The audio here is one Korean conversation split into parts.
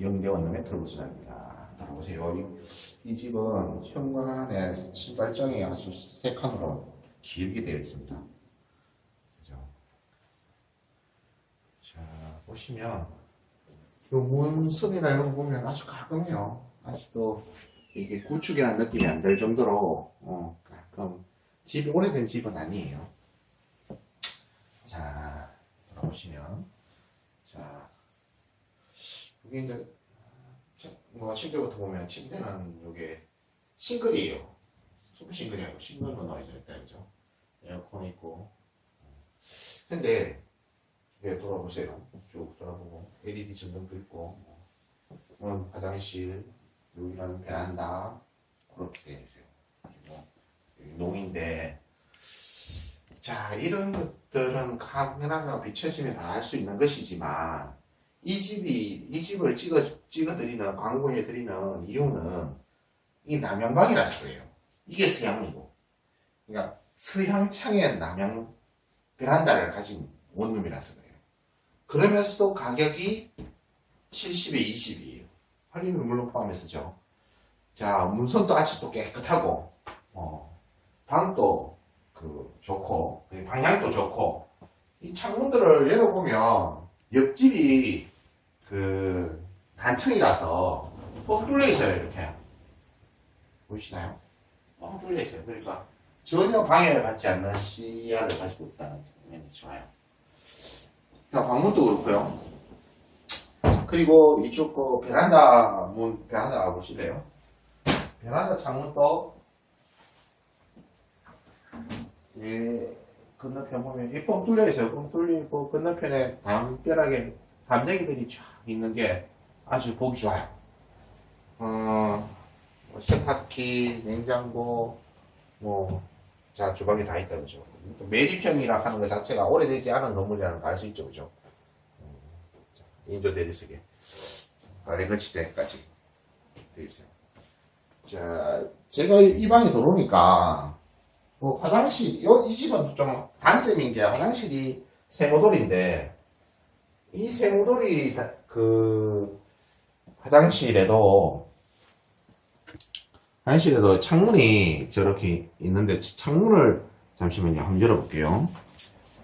영대원 메트로 부스입니다. 들어보세요. 이, 이 집은 현관에 신발장이 아주 세 칸으로 길게 되어 있습니다. 그죠? 자, 보시면, 요 문선이나 이런 거 보면 아주 깔끔해요. 아직도 이게 구축이라는 느낌이 안 들 정도로, 어, 깔끔. 집이 오래된 집은 아니에요. 자, 들어보시면. 자, 여기 이제, 자, 뭐, 침대부터 보면, 침대는 요게 싱글이에요. 슈퍼 싱글이라고 싱글로 나와져 있다, 그죠? 에어컨 있고. 근데, 네, 돌아보세요. 쭉 돌아보고, LED 전등도 있고, 뭐, 화장실, 여기는 베란다, 그렇게 되어 있어요. 그리고, 농인데, 자, 이런 것들은 카메라가 비춰지면 다 알 수 있는 것이지만, 이 집이, 이 집을 찍어, 찍어 드리는, 광고해 드리는 이유는, 이 남양방이라서 그래요. 이게 서양이고. 그러니까, 서양 창의 남양 베란다를 가진 원룸이라서 그래요. 그러면서도 가격이 70에 20이에요. 할리는 물론 포함해서죠. 자, 문선도 아직도 깨끗하고, 어, 방도 그 좋고, 그 방향도 좋고, 이 창문들을 열어보면 옆집이 그 단층이라서 뻥 뚫려 있어요, 이렇게. 보이시나요? 뻥 뚫려 있어요. 그러니까 전혀 방해를 받지 않는 시야를 가지고 있다는 면이 좋아요. 자, 방문도 그렇고요. 그리고 이쪽 그 베란다 문 베란다 가보실래요? 베란다 창문도 예 건너편 보면 이뻥 뚫려 있어요. 뻥 뚫려 있고 건너편에 담벼락에 담쟁이들이 쫙 있는 게 아주 보기 좋아요. 어, 뭐 세탁기, 냉장고, 뭐, 자, 주방에 다 있다, 그죠? 또 매립형이라 하는 것 자체가 오래되지 않은 건물이라는 걸 알 수 있죠, 그죠? 음, 자, 인조 내리석에 아래 거치대까지 되어 있어요. 자, 제가 이 방에 들어오니까, 뭐, 화장실, 요, 이 집은 좀 단점인 게 화장실이 세모돌인데, 이 다- 그, 화장실에도, 화장실에도 창문이 저렇게 있는데, 창문을, 잠시만요. 한번 열어볼게요.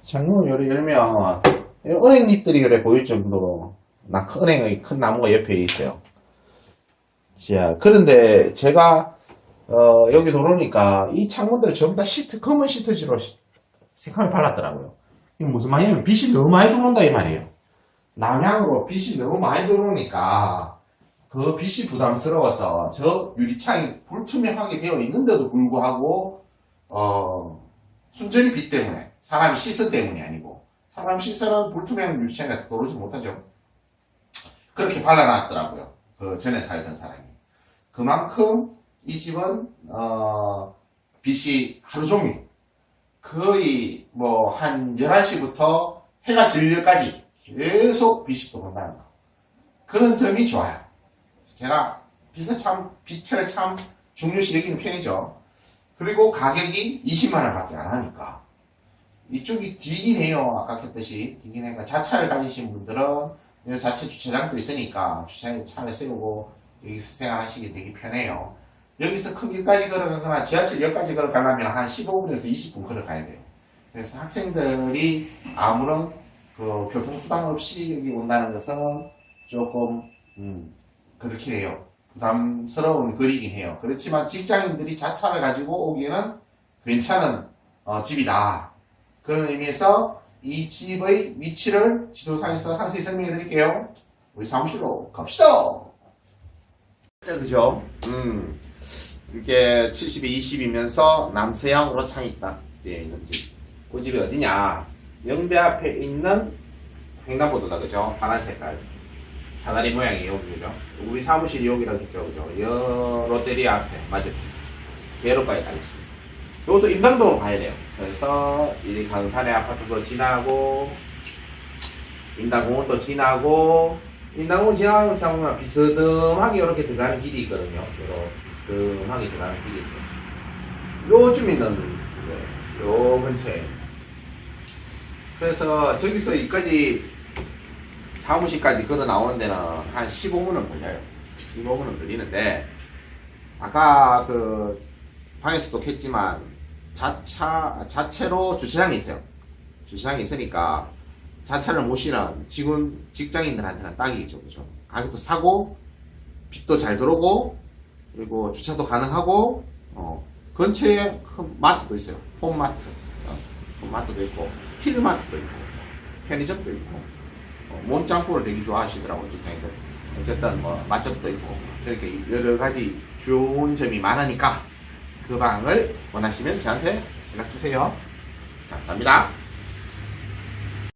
창문을 열- 열면, 은행잎들이 그래 보일 정도로, 나, 큰 은행의 큰 나무가 옆에 있어요. 자, 그런데 제가, 어, 여기 들어오니까 이 창문들 전부 다 시트, 검은 시트지로 시- 색감을 발랐더라고요. 이게 무슨 말이냐면 빛이 너무 많이 들어온다 이 말이에요. 남향으로 빛이 너무 많이 들어오니까 그 빛이 부담스러워서 저 유리창이 불투명하게 되어 있는데도 불구하고 어, 순전히 빛 때문에 사람이 시선 때문이 아니고 사람 시선은 불투명 유리창에서 들어오지 못하죠. 그렇게 발라놨더라고요. 그 전에 살던 사람이. 그만큼 이 집은 어, 빛이 하루 종일 거의 뭐 한 11시부터 해가 질 때까지 계속 빛이 들어온다는 거. 그런 점이 좋아요. 제가 빛을 참, 빛을 참 중요시 여기는 편이죠. 그리고 가격이 20만원 밖에 안 하니까. 이쪽이 뒤긴 해요. 아까 했듯이. 뒤긴 해가 자차를 가지신 분들은 자체 주차장도 있으니까 주차장에 차를 세우고 여기서 생활하시기 되게 편해요. 여기서 큰 길까지 걸어가거나 지하철역까지 걸어가려면 한 15분에서 20분 걸어가야 돼요. 그래서 학생들이 아무런 그 교통수단 없이 여기 온다는 것은 조금 음, 그렇긴 해요. 부담스러운 거리긴 해요. 그렇지만 직장인들이 자차를 가지고 오기에는 괜찮은 어, 집이다. 그런 의미에서 이 집의 위치를 지도상에서 상세히 설명해 드릴게요. 우리 사무실로 갑시다. 그죠? 음. 이게 70에 20이면서 남서향으로 창이 딱 되어 있는 집. 그 집이 어디냐? 영대 앞에 있는 횡단보도다, 그죠? 파란 색깔. 사다리 모양이에요, 그죠? 우리 사무실이 여기라고 했죠, 그죠? 여 롯데리아 앞에, 맞죠? 대로까지 가 있습니다. 이것도 임당동으로 가야 돼요. 그래서 이 강산의 아파트도 지나고, 임당공원도 지나고, 임당공원 지나가는 보면 비스듬하게 이렇게 들어가는 길이 있거든요. 이렇게 비스듬하게 들어가는 길이 있어요. 요즘 있는, 그, 요 근처에. 그래서 저기서 여기까지 사무실까지 걸어 나오는 데는 한 15분은 걸려요. 15분은 걸리는데, 아까 그, 방에서도 했지만, 자차, 자체로 주차장이 있어요. 주차장이 있으니까, 자차를 모시는 직원, 직장인들한테는 딱이죠. 그죠? 가격도 싸고, 빚도 잘 들어오고, 그리고 주차도 가능하고, 어, 근처에 큰 마트도 있어요. 홈마트. 어, 홈마트도 있고, 힐마트도 있고, 편의점도 있고, 어, 몸짱포를 되게 좋아하시더라고요, 직장인들. 어쨌든 뭐, 맛집도 있고, 이렇게 여러 가지 좋은 점이 많으니까, 그 방을 원하시면 저한테 연락 주세요. 감사합니다.